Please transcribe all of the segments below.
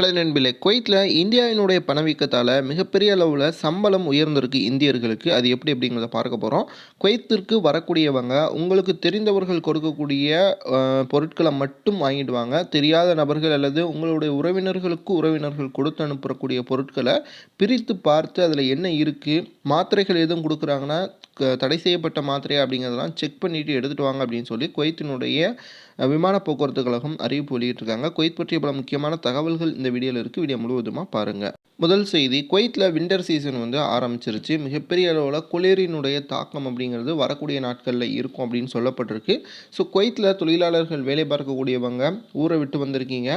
Hello நண்பிலே குவைத்தில் இந்தியாவினுடைய பணவீக்கத்தால் மிகப்பெரிய அளவில் சம்பளம் உயர்ந்திருக்கு இந்தியர்களுக்கு. அது எப்படி அப்படிங்கிறத பார்க்க போகிறோம் குவைத்திற்கு வரக்கூடியவங்க உங்களுக்கு தெரிந்தவர்கள் கொடுக்கக்கூடிய பொருட்களை மட்டும் வாங்கிடுவாங்க. தெரியாத நபர்கள் அல்லது உங்களுடைய உறவினர்களுக்கு உறவினர்கள் கொடுத்து அனுப்பக்கூடிய பொருட்களை பிரித்து பார்த்து அதில் என்ன இருக்குது மாத்திரைகள் எதுவும் கொடுக்குறாங்கன்னா தடை செய்யப்பட்ட மாத்திரை அப்படிங்கிறதெல்லாம் செக் பண்ணிவிட்டு எடுத்துகிட்டு வாங்க அப்படின்னு சொல்லி குவைத்தினுடைய விமான போக்குவரத்து கழகம் அறிவிப்பு வெளியிட்டிருக்காங்க. குவைத் பற்றிய பல முக்கியமான தகவல்கள் இந்த வீடியோவில் இருக்குது வீடியோ முழுவதுமாக பாருங்கள் முதல் செய்தி குவைத்தில் விண்டர் சீசன் வந்து ஆரம்பிச்சிருச்சு. மிகப்பெரிய அளவில் குளிரினுடைய தாக்கம் அப்படிங்கிறது வரக்கூடிய நாட்களில் இருக்கும் அப்படின்னு சொல்லப்பட்டிருக்கு. ஸோ குவைத்தில் தொழிலாளர்கள் வேலை பார்க்கக்கூடியவங்க ஊரை விட்டு வந்திருக்கீங்க.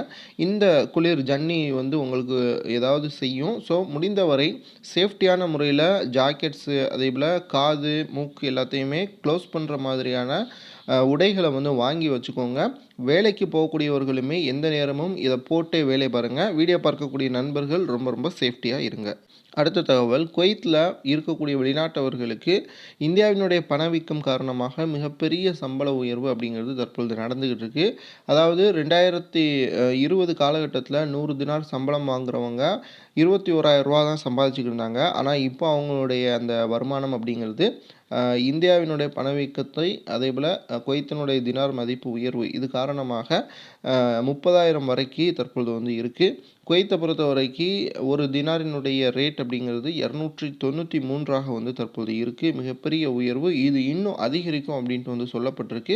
இந்த குளிர் ஜன்னி வந்து உங்களுக்கு ஏதாவது செய்யும். ஸோ முடிந்தவரை சேஃப்டியான முறையில் ஜாக்கெட்ஸு அதே போல் காது மூக்கு எல்லாத்தையுமே க்ளோஸ் பண்ணுற மாதிரியான உடைகளை வந்து வாங்கி வச்சுக்கோங்க. வேலைக்கு போகக்கூடியவர்களுமே எந்த நேரமும் இதை போட்டே வேலை பாருங்கள் வீடியோ பார்க்கக்கூடிய நண்பர்கள் ரொம்ப ரொம்ப சேஃப்டியாக இருங்க. அடுத்த தகவல் குவைத்தில் இருக்கக்கூடிய வெளிநாட்டவர்களுக்கு இந்தியாவினுடைய பணவீக்கம் காரணமாக மிகப்பெரிய சம்பள உயர்வு அப்படிங்கிறது தற்பொழுது நடந்துக்கிட்டு இருக்கு. அதாவது ரெண்டாயிரத்தி இருபது காலகட்டத்தில் நூறு தினார் சம்பளம் வாங்குறவங்க இருபத்தி ஓராயிரம் ரூபா தான் சம்பாதிச்சுக்கிட்டு இருந்தாங்க. ஆனால் இப்போ அவங்களுடைய அந்த வருமானம் அப்படிங்கிறது இந்தியாவினுடைய பணவீக்கத்தை அதே போல் குவைத்தினுடைய தினார் மதிப்பு உயர்வு இது காரணமாக முப்பதாயிரம் வரைக்கு தற்பொழுது வந்து இருக்குது குவைத்தை பொறுத்த வரைக்கும் ஒரு தினாரினுடைய ரேட் அப்படிங்கிறது இரநூற்றி தொண்ணூற்றி மூன்றாக வந்து தற்போது இருக்குது மிகப்பெரிய உயர்வு. இது இன்னும் அதிகரிக்கும் அப்படின்ட்டு வந்து சொல்லப்பட்டிருக்கு.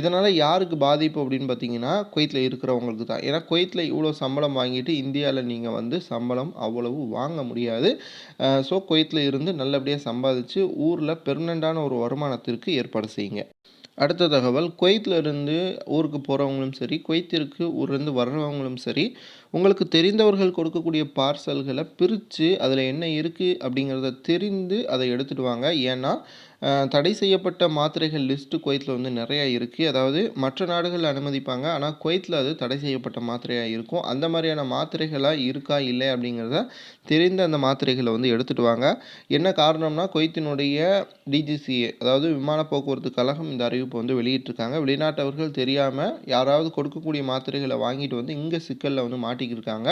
இதனால் யாருக்கு பாதிப்பு அப்படின்னு பார்த்தீங்கன்னா குவைத்தில் இருக்கிறவங்களுக்கு தான். ஏன்னா குவைத்தில் இவ்வளோ சம்பளம் வாங்கிட்டு இந்தியாவில் நீங்கள் வந்து சம்பளம் அவ்வளவு வாங்க முடியாது. ஸோ குவைத்தில் இருந்து நல்லபடியாக சம்பாதிச்சு ஊரில் பெர்மனண்டான ஒரு வருமானத்திற்கு ஏற்பாடு செய்யுங்க. அடுத்த தகவல் குவைத்தில் இருந்து ஊருக்கு போகிறவங்களும் சரி குவைத்திற்கு ஊர்லேருந்து வர்றவங்களும் சரி உங்களுக்கு தெரிந்தவர்கள் கொடுக்கக்கூடிய பார்சல்களை பிரித்து அதில் என்ன இருக்குது அப்படிங்கிறத தெரிந்து அதை எடுத்துகிட்டு வாங்க. ஏன்னா தடை செய்யப்பட்ட மாத்திரைகள் லிஸ்ட்டு குவைத்தில் வந்து நிறையா இருக்குது அதாவது மற்ற நாடுகள் அனுமதிப்பாங்க. ஆனால் குவைத்தில் அது தடை செய்யப்பட்ட மாத்திரையாக இருக்கும். அந்த மாதிரியான மாத்திரைகளாக இருக்கா இல்லை அப்படிங்கிறத தெரிந்த அந்த மாத்திரைகளை வந்து எடுத்துகிட்டு வாங்க. என்ன காரணம்னா குவைத்தினுடைய டிஜிசிஏ அதாவது விமான போக்குவரத்து கழகம் இந்த அறிவிப்பை வந்து வெளியிட்டிருக்காங்க. வெளிநாட்டவர்கள் தெரியாமல் யாராவது கொடுக்கக்கூடிய மாத்திரைகளை வாங்கிட்டு வந்து இங்கே சிக்கலில் வந்து மாட்டிக்கிருக்காங்க.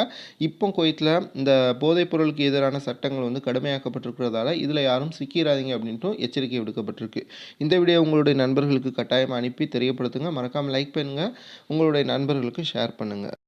இப்போ குவைத்தில் இந்த போதைப் பொருளுக்கு எதிரான சட்டங்கள் வந்து கடுமையாக்கப்பட்டிருக்கிறதால இதில் யாரும் சிக்கிறாதீங்க அப்படின்ட்டும் எச்சரிக்கை விடுக்கப்பட்டிருக்கு. இந்த வீடியோ உங்களுடைய நண்பர்களுக்கு கட்டாயம் அனுப்பி தெரியப்படுத்துங்க. மறக்காமல் லைக் பண்ணுங்கள் உங்களுடைய நண்பர்களுக்கு ஷேர் பண்ணுங்கள்